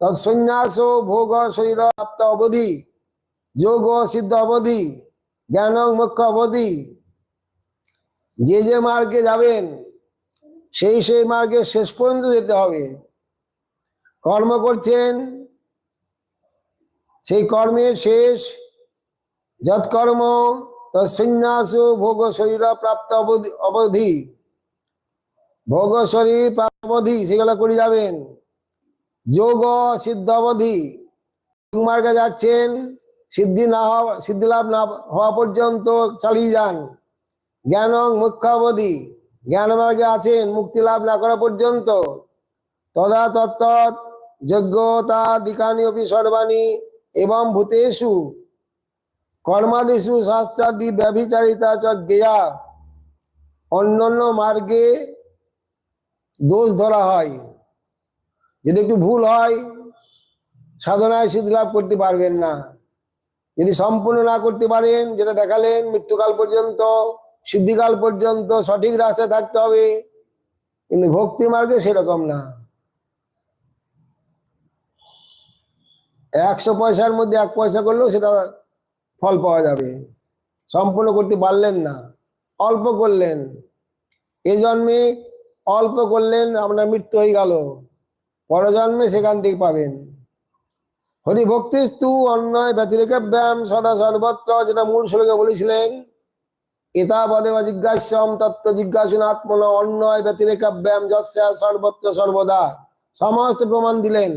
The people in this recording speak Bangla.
তৎসন্ন্যাস ভোগ শরীর প্রাপ্ত অবধি, যোগ সিদ্ধ অবধি, জ্ঞান মুখ্য অবধি। যে যে মার্গে যাবেন, সেই সেই মার্গে শেষ পর্যন্ত যেতে হবে। কর্ম করছেন, সেই কর্মের শেষ, যৎকর্ম তৎসন্ন্যাস ভোগ শরীর প্রাপ্ত অবধি অবধি। ভোগ শরীর প্রাপ্ত অবধি, সেগুলো করে যাবেন। যোগ সিদ্ধ অবধি মার্গে যাচ্ছেন, সিদ্ধি না হওয়া সিদ্ধি লাভ না হওয়া পর্যন্ত চালিয়ে যান। জ্ঞান মুখ্য অবধি জ্ঞান মার্গে আছেন, মুক্তি লাভ না করা পর্যন্ত। তদা তত্ত যজ্ঞতা দিকানি অপি সর্বাণী এবং ভূতেষু। কর্মাদিষু শাস্ত্রাদি ব্যভিচারিতা চ জ্ঞেয়া। অন্যান্য মার্গে দোষ ধরা হয়। যদি একটু ভুল হয়, সাধনায় সিদ্ধি লাভ করতে পারবেন না। যদি সম্পূর্ণ না করতে পারেন, যেটা দেখালেন, মৃত্যুকাল পর্যন্ত, সিদ্ধিকাল পর্যন্ত সঠিক রাস্তায় থাকতে হবে। কিন্তু ভক্তি মার্গে সেরকম না। একশো পয়সার মধ্যে এক পয়সা করলেও সেটা ফল পাওয়া যাবে। সম্পূর্ণ করতে পারলেন না, অল্প করলেন। এ জন্মে অল্প করলেন আপনার মৃত্যু হয়ে গেল। পরজন্মে সেখান থেকে পাবেন। হরি ভক্তিস্তু অন্যায় ব্যতিরেক ব্যায়াম সদা সর্বত্র যেটা মূল শ্লোকে বলেছিলেন। এতাবদেব জিজ্ঞাস্যম তত্ত্ব জিজ্ঞাসুন আত্মন অন্যয় ব্যতিরেকা ব্যায়াম যৎসা সর্বত্র সর্বদা। সমস্ত প্রমাণ দিলেন।